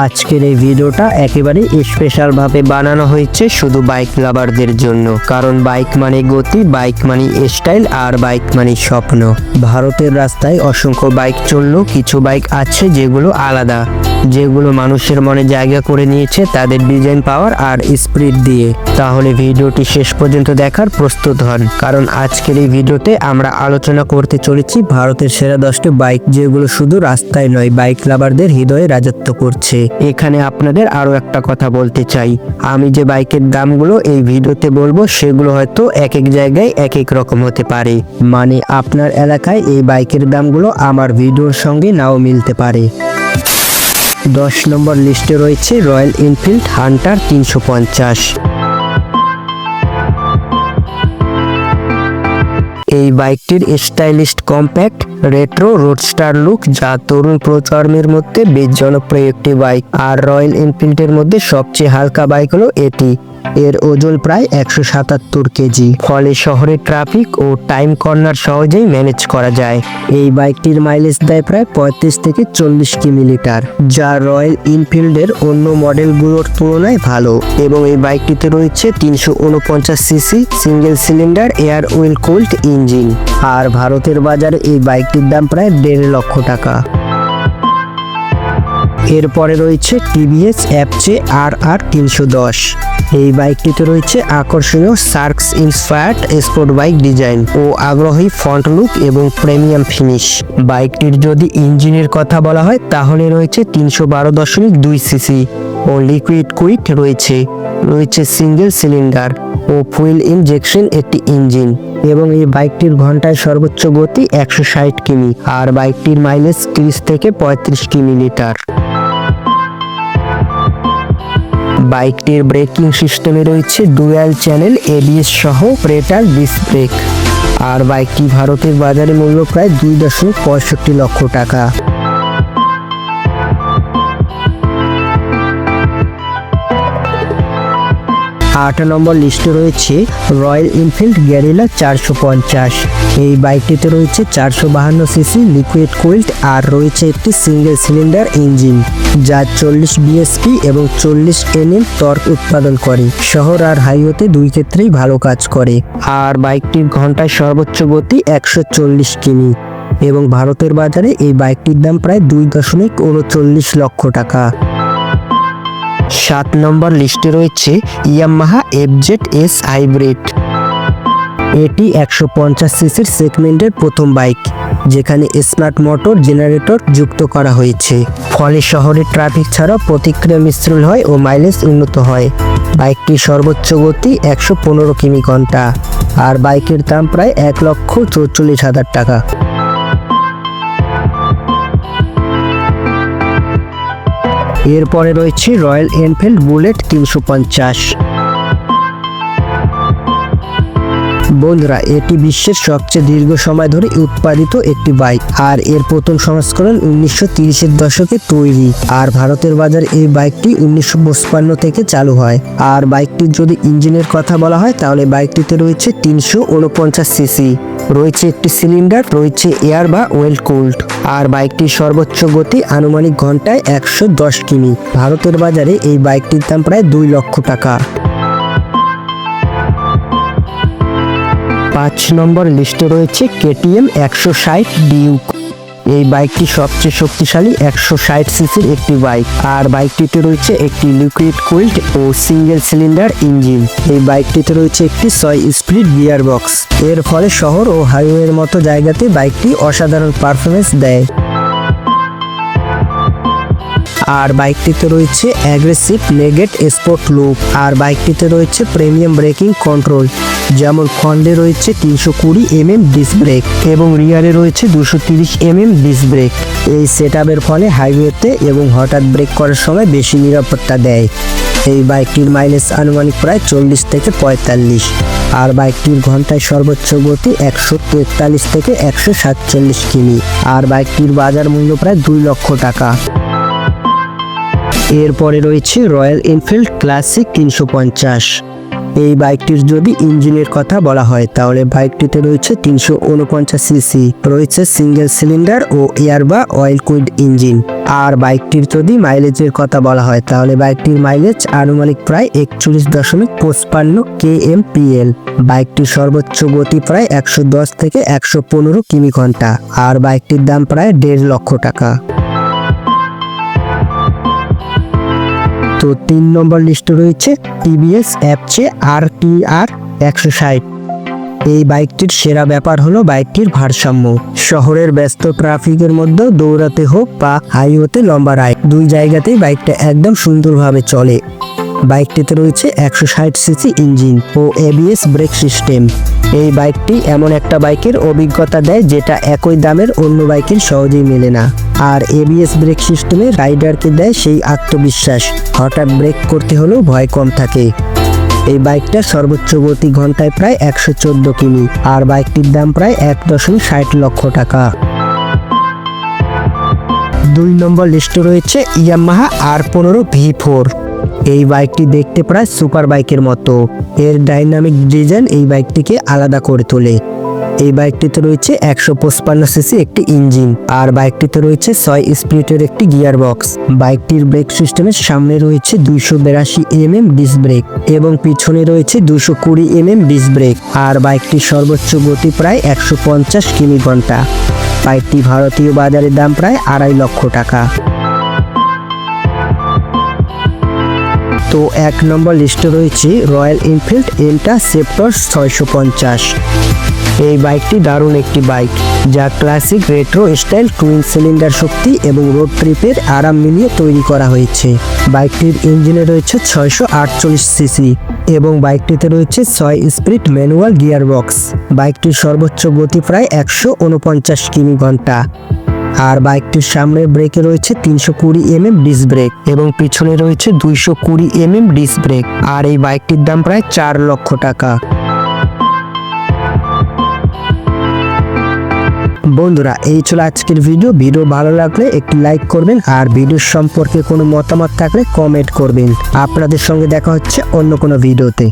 আজকের এই ভিডিওটা একেবারে স্পেশালভাবে বানানো হয়েছে শুধু বাইক লাভারদের জন্য। কারণ বাইক মানে গতি বাইক মানে স্টাইল আর বাইক মানে স্বপ্ন। ভারতের রাস্তায় অসংখ্য বাইক চললেও কিছু বাইক আছে যেগুলো আলাদা। যেগুলো মানুষের মনে জায়গা করে নিয়েছে তাদের ডিজাইন পাওয়ার আর স্পিড দিয়ে। তাহলে ভিডিওটি শেষ পর্যন্ত দেখার প্রস্তুত হন। কারণ আজকের এই ভিডিওতে আমরা আলোচনা করতে চলেছি ভারতের সেরা দশটি বাইক যেগুলো শুধু রাস্তায় নয় বাইক লাভারদের হৃদয়ে রাজত্ব করছে। এখানে আপনাদের আরও একটা কথা বলতে চাই। আমি যে বাইকের দামগুলো এই ভিডিওতে বলব, সেগুলো হয়তো এক এক জায়গায় এক এক রকম হতে পারে। মানে আপনার এলাকায় এই বাইকের দামগুলো আমার ভিডিওর সঙ্গে নাও মিলতে পারে। দশ নম্বর লিস্টে রয়েছে রয়্যাল এনফিল্ড হান্টার তিনশো পঞ্চাশ। এই বাইকটির stylist, compact, retro, roadster look যা তরুণ প্রচর্মের মধ্যে বেশ জনপ্রিয় একটি বাইক। আর রয়্যাল এনফিল্ডের মধ্যে সবচেয়ে হালকা বাইক হলো এটি। এর ওজন প্রায় একশো সাতাত্তর কেজি। ফলে শহরে ট্রাফিক ও টাইম কর্নার সহজেই ম্যানেজ করা যায়। এই বাইকটির মাইলেজ দেয় প্রায় পঁয়ত্রিশ থেকে চল্লিশ কিলোমিটার, যা রয়্যাল এনফিল্ডের অন্য মডেলগুলোর তুলনায় ভালো। এবং এই বাইকটিতে রয়েছে তিনশো উনপঞ্চাশ CC single cylinder air oil cooled engine. আর ভারতের বাজারে এই বাইকটির দাম প্রায় দেড় লক্ষ টাকা। এরপরে রয়েছে টিভিএস অ্যাপচে আর আর তিনশো দশ। এই বাইকটিতে রয়েছে আকর্ষণীয় সার্কস ইন্সপায়ার্ড স্পোর্ট বাইক ডিজাইন ও আগ্রহী ফ্রন্ট লুক এবং প্রিমিয়াম ফিনিশ। বাইকটির যদি ইঞ্জিনের কথা বলা হয়, তাহলে রয়েছে তিনশো বারো দশমিক দুই সিসি ও লিকুইড কুইট রয়েছে। রয়েছে সিঙ্গেল সিলিন্ডার ও ফুয়েল ইনজেকশন একটি ইঞ্জিন এবং এই বাইকটির ঘন্টায় সর্বোচ্চ গতি একশো ষাট কিমি আর বাইকটির মাইলেজ তিরিশ থেকে পঁয়ত্রিশ কিমি লিটার। বাইকটির ব্রেকিং সিস্টেমে রয়েছে ডুয়াল চ্যানেল এবিএস সহ প্রেটার ডিস্ক ব্রেক। আর বাইকটি ভারতের বাজারে মূল্য প্রায় দুই দশমিক পঁয়ষট্টি লক্ষ টাকা। আট নম্বর লিস্টে রয়েছে রয়্যাল এনফিল্ড গ্যারিলা চারশো পঞ্চাশ। এই বাইকটিতে রয়েছে চারশো বাহান্ন সিসি লিকুইড কুইল্ট আর রয়েছে একটি সিঙ্গেল সিলিন্ডার ইঞ্জিন যা চল্লিশ বিএসপি এবং চল্লিশ এনএম টর্ক উৎপাদন করে। শহর আর হাইওয়েতে দুই ক্ষেত্রেই ভালো কাজ করে। আর বাইকটির ঘন্টায় সর্বোচ্চ গতি একশো চল্লিশ কিমি এবং ভারতের বাজারে এই বাইকটির দাম প্রায় দুই দশমিক উনচল্লিশ লক্ষ টাকা। সাত নম্বর লিস্টে রয়েছে ইয়ামাহা এফজেড এস হাইব্রিড এটি একশো পঞ্চাশ সিসির সেগমেন্টের প্রথম বাইক, যেখানে স্মার্ট মোটর জেনারেটর যুক্ত করা হয়েছে। ফলে শহরে ট্রাফিক ছাড়াও প্রতিক্রিয়া মিশ্রণ হয় ও মাইলেজ উন্নত হয়। বাইকটির সর্বোচ্চ গতি একশো পনেরো কিমি ঘণ্টা, আর বাইকের দাম প্রায় এক লক্ষ চৌচল্লিশ হাজার টাকা। এরপরে রয়েছে রয়্যাল এনফিল্ড বুলেট তিনশো পঞ্চাশ। বন্ধুরা, এটি বিশ্বের সবচেয়ে দীর্ঘ সময় ধরে উৎপাদিত একটি বাইক আর এর প্রথম সংস্করণ উনিশশো তিরিশের দশকে তৈরি আর ভারতের বাজার এই বাইকটি উনিশশো থেকে চালু হয়। আর বাইকটির যদি ইঞ্জিনের কথা বলা হয়, তাহলে বাইকটিতে রয়েছে তিনশো উনপঞ্চাশ সিসি, রয়েছে একটি সিলিন্ডার, রয়েছে এয়ার বা ওয়েল কোল্ড, আর বাইকটির সর্বোচ্চ গতি আনুমানিক ঘন্টায় একশো দশ কিমি। ভারতের বাজারে এই বাইকটির দাম প্রায় দুই লক্ষ টাকা। পাঁচ নম্বর লিস্টে রয়েছে কেটিএম একশো ষাট ডিউক। এই বাইকটি সবচেয়ে শক্তিশালী একশো ষাট সিসির একটি বাইক। আর বাইকটিতে রয়েছে একটি লিকুইড কুইল্ড ও সিঙ্গেল সিলিন্ডার ইঞ্জিন। এই বাইকটিতে রয়েছে একটি ছয় স্পিড গিয়ার বক্স এর ফলে শহর ও হাইওয়ের মতো জায়গাতে বাইকটি অসাধারণ পারফরমেন্স দেয়। আর বাইকটিতে রয়েছে অ্যাগ্রেসিভ নেগেট স্পোর্ট লুক আর বাইকটিতে রয়েছে প্রিমিয়াম ব্রেকিং কন্ট্রোল যেমন ফ্রন্টে রয়েছে তিনশো কুড়ি এমএম ডিস্ক ব্রেক এবং রিয়ারে রয়েছে দুশো তিরিশ এমএম ডিস্ক ব্রেক এই সেট ফলে হাইওয়েতে এবং হঠাৎ ব্রেক করার সময় বেশি নিরাপত্তা দেয়। এই বাইকটির মাইলেজ আনুমানিক প্রায় চল্লিশ থেকে পঁয়তাল্লিশ আর বাইকটির ঘন্টায় সর্বোচ্চ গতি একশো তেতাল্লিশ থেকে একশো সাতচল্লিশ কিমি। আর বাইকটির বাজার মূল্য প্রায় দুই লক্ষ টাকা। এরপরে রয়েছে রয়্যাল এনফিল্ড ক্লাসিক তিনশো পঞ্চাশ। এই বাইকটির যদি ইঞ্জিনের কথা বলা হয়, তাহলে বাইকটিতে রয়েছে তিনশো উনপঞ্চাশ সিসি রয়েছে সিঙ্গেল সিলিন্ডার ও এয়ার বা অয়েল কুইড ইঞ্জিন। আর বাইকটির যদি মাইলেজের কথা বলা হয়, তাহলে বাইকটির মাইলেজ আনুমানিক প্রায় একচল্লিশ দশমিক পঁচপান্ন কে এম পিএল বাইকটির সর্বোচ্চ গতি প্রায় একশো দশ থেকে একশো পনেরো কিমি ঘণ্টা, আর বাইকটির দাম প্রায় দেড় লক্ষ টাকা। তো তিন নম্বর লিস্টে রয়েছে টিভিএস অ্যাপচে আর টি আর একশো ষাট। এই বাইকটির সেরা ব্যাপার হলো বাইকটির ভারসাম্য। শহরের ব্যস্ত ট্রাফিকের মধ্যে দৌড়াতে হোক বা হাইওয়েতে লম্বা রাইড, দুই জায়গাতেই বাইকটা একদম সুন্দরভাবে চলে। বাইকটিতে রয়েছে একশো ষাট সিসি ইঞ্জিন ও এবিএস ব্রেক সিস্টেম এই বাইকটি এমন একটা বাইকের অভিজ্ঞতা দেয় যেটা একই দামের অন্য বাইকের সহজেই মেলে না। আর এবিএস ব্রেক সিস্টেমে রাইডারকে দেয় সেই আত্মবিশ্বাস। হঠাৎ ব্রেক করতে হলেও ভয় কম থাকে। এই বাইকটা সর্বোচ্চ গতি ঘন্টায় প্রায় একশো চোদ্দ কিমি, আর বাইকটির দাম প্রায় এক দশমিক ষাট লক্ষ টাকা। দুই নম্বর লিস্টে রয়েছে ইয়ামাহা আর পনেরো ভি ফোর এই বাইকটি দেখতে প্রায় সুপার বাইকের মতো। এর ডাইনামিক ডিজাইন এই বাইকটিকে আলাদা করে তোলে। এই বাইকটিতে রয়েছে একশো পঁচপান্ন সিসি একটি ইঞ্জিন আর বাইকটিতে রয়েছে ছয় স্পিরিটের একটি গিয়ার বক্স বাইকটির ব্রেক সিস্টেমের সামনে রয়েছে দুইশো বিরাশি এম এম ডিস ব্রেক এবং পিছনে রয়েছে দুশো কুড়ি এম এম ডিস ব্রেক আর বাইকটির সর্বোচ্চ গতি প্রায় একশো পঞ্চাশ কিমি ঘণ্টা। বাইকটি ভারতীয় বাজারের দাম প্রায় আড়াই লক্ষ টাকা। তো এক নম্বর লিস্টে রয়েছে রয়্যাল এনফিল্ড এন্টা সেপ্টর ছয়শো পঞ্চাশ। এই বাইকটি দারুণ একটি বাইক, যা classic retro style twin cylinder শক্তি এবং রোড ট্রিপের আরাম মিলিয়ে তৈরি করা হয়েছে। বাইকটির ইঞ্জিনে রয়েছে ছয়শো আটচল্লিশ সিসি এবং বাইকটিতে রয়েছে ছয় স্পিড ম্যানুয়াল গিয়ার বক্স বাইকটির সর্বোচ্চ গতি প্রায় একশো উনপঞ্চাশ কিমি ঘণ্টা। আর বাইকটির সামনের ব্রেকে রয়েছে তিনশো কুড়ি এম এম ডিস ব্রেক এবং পিছনে রয়েছে দুইশো কুড়ি এম এম ডিস ব্রেক। আর এই বাইকটির দাম প্রায় চার লক্ষ টাকা। বন্ধুরা, এই ছিল আজকের ভিডিও। ভিডিও ভালো লাগলে একটি লাইক করবেন আর ভিডিও সম্পর্কে কোনো মতামত থাকলে কমেন্ট করবেন। আপনাদের সঙ্গে দেখা হচ্ছে অন্য কোনো ভিডিওতে।